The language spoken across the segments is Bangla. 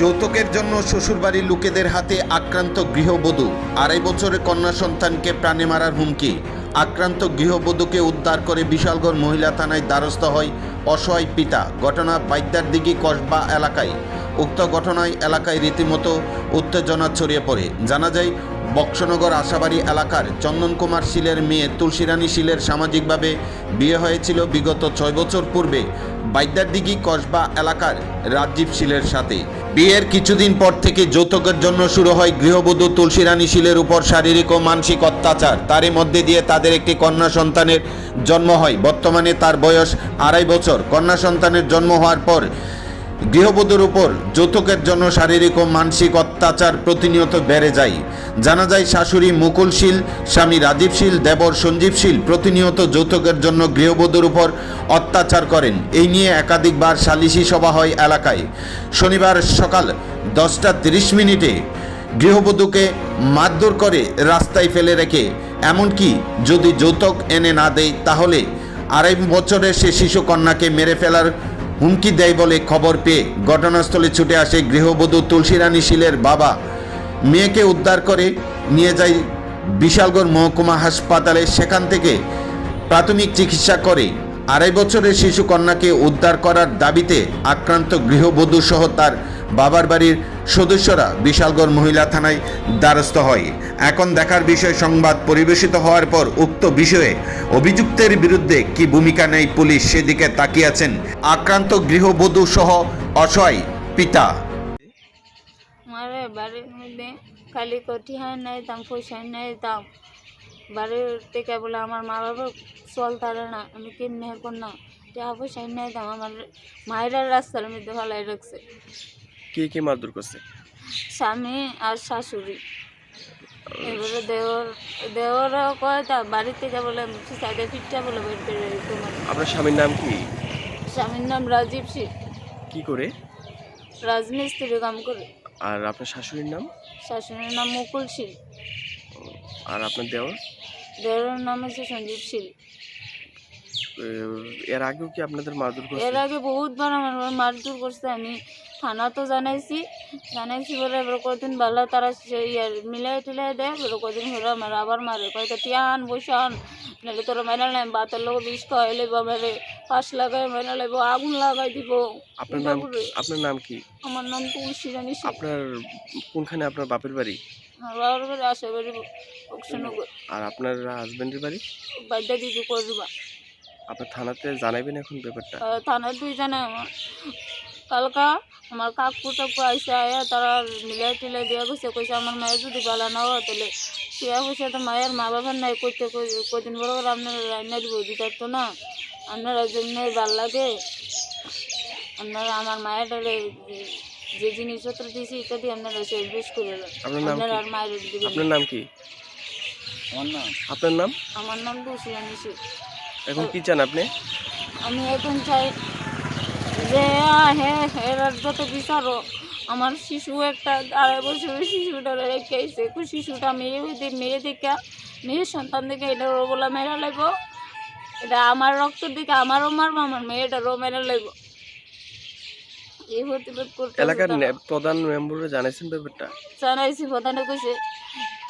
যৌতুকের জন্য শ্বশুরবাড়ির লোকেদের হাতে আক্রান্ত গৃহবধূ। আড়াই বছরের কন্যা সন্তানকে প্রাণে মারার হুমকি। আক্রান্ত গৃহবধূকে উদ্ধার করে বিশালগড় মহিলা থানায় দ্বারস্থ হয় অসহায় পিতা। ঘটনা বাইদ্যার দিঘি কসবা এলাকায়। উক্ত ঘটনায় এলাকায় রীতিমতো উত্তেজনা ছড়িয়ে পড়ে। জানা যায়, বক্সনগর আশাবাড়ি এলাকার চন্দন কুমার শীলের মেয়ে তুলসীরানী শীলের সামাজিকভাবে বিয়ে হয়েছিল বিগত ছয় বছর পূর্বে বাইদ্যারদিঘি কসবা এলাকার রাজীব শীলের সাথে। বিয়ের কিছুদিন পর থেকে যৌতুকের জন্য শুরু হয় গৃহবধূ তুলসীরানী শীলের উপর শারীরিক ও মানসিক অত্যাচার। তারই মধ্যে দিয়ে তাদের একটি কন্যা সন্তানের জন্ম হয়। বর্তমানে তার বয়স আড়াই বছর। কন্যা সন্তানের জন্ম হওয়ার পর গৃহবধূর উপর যৌতুকের জন্য শারীরিক ও মানসিক অত্যাচার প্রতিনিয়ত বেড়ে যায়। জানা যায়, শাশুড়ি মুকুলশীল স্বামী রাজীবশীল দেবর সঞ্জীবশীল প্রতিনিয়ত যৌতুকের জন্য গৃহবধূর উপর অত্যাচার করেন। এই নিয়ে একাধিকবার সালিশি সভা হয় এলাকায়। শনিবার সকাল দশটা তিরিশ মিনিটে গৃহবধূকে মারধর করে রাস্তায় ফেলে রেখে, এমনকি যদি যৌতুক এনে না দেয়, তাহলে আড়াই বছরের সে শিশু কন্যাকে মেরে ফেলার হুমকি দেয় বলে খবর পেয়ে ঘটনাস্থলে ছুটে আসে গৃহবধূ তুলসীরানী শীলের বাবা। মেয়েকে উদ্ধার করে নিয়ে যায় বিশালগড় মহকুমা হাসপাতালে। সেখান থেকে প্রাথমিক চিকিৎসা করে আড়াই বছরের শিশু কন্যাকে উদ্ধার করার দাবিতে আক্রান্ত গৃহবধূ সহ তার বাবার বাড়ির সদস্যরা বিশালগড় মহিলা থানায় দ্বারস্থ হয়। এখন দেখার বিষয়, সংবাদ পরিবেশিত হওয়ার পর উক্ত বিষয়ে অভিযুক্তের বিরুদ্ধে কি ভূমিকা নেয় পুলিশ সেদিকে তাকিয়েছেন আক্রান্ত গৃহবধূ সহ অসহায় পিতা। বাড়ির মধ্যে খালি কটি হয় নাই, দাম পয়সা নাই, দাম। বাড়ির থেকে বলে আমার মা বাবা চল তারে না, আমি কেমনে কর না। টাকা পয়সা নাই, দাম আমার মায়ের রাস্তার মধ্যে ভালাই রাখছে। কে কে মারধর করছে? স্বামী আর শাশুড়ি। এবারে দেওর দেওরও কয় তা বাড়ি থেকে বলে সাইডে ফিটটা বলে বের করে আপনার স্বামীর নাম কি? স্বামীর নাম রাজীব সিং কি করে? রাজমিস্ত্রি কাম করে। আর আপনার শাশুড়ির নাম? শাশুড়ির নাম মুকুল শীল আর আপনার দেওয়ার দেওরের নাম হচ্ছে সঞ্জীব শীল এর আগেও কি আপনাদের মারধর এর করছে আগে বহুতবার আমার মারধর করছে আমি থানা তো জানাইছি। জানাইছি বলে এবার কদিন ভালো তারা ইয়ার মিলাই টিলাই দেয় এবার কদিন হলো আমার আবার মারে। কয়তো টিয়ান বসান নাহলে তোরা মাইনা নাই বাতের লোক বিষ খাওয়াই লাগবো আমারে। পাশ লাগাই মাইনা লাগবো আগুন লাগাই দিব। আপনার নাম আপনার নাম কি? আমার নাম তুলসী জানিস আপনার কোনখানে আপনার বাপের বাড়ি? বাবার বাড়ি আসে বাড়ি আর আপনার হাজবেন্ডের বাড়ি? বাদ্যা দিদি করবা আপনার থানাতে জানাবেন এখন ব্যাপারটা? থানার দুইজনে আমার। কালকা আমার কাকু টাকু আইসে আয়া তারা মিলাই টিলাই দিয়া গেছে কইছে আমার মায়ের যদি বালা না হয় তাহলে পয়সা তো মায়ের মা বাবার নাই করতে কদিন বড় করে আপনারা রান্না দিব দিতার তো না। আপনারা জন্য ভালো লাগে। আপনারা আমার মায়ের ডালে যে জিনিসপত্র দিয়েছি ইত্যাদি আপনারা শেষ বেশ করে আপনার আপনারা আর মায়ের আপনার নাম কি? আপনার নাম? আমার নাম? আনিসি এখন কি চান আপনি? আমি এখন চাই যে হ্যাঁ এর যত বিচারো আমার শিশু একটা আড়াই বছরের শিশুটা রেখে একটু শিশুটা মেয়ে হইতে মেয়ে দেখা মেয়ের সন্তান দেখে এটা বলে মেরা লাগবো। এটা আমার রক্তের দিকে আমারও মারবো আমার মেয়েটারও মেরা লাগবো। এলাকার প্রধান মেম্বাররা জানাইছেন ব্যাপারটা? জানাইছি প্রধানে কইছে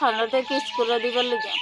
থানাতে কেস করে দিবার লেগে।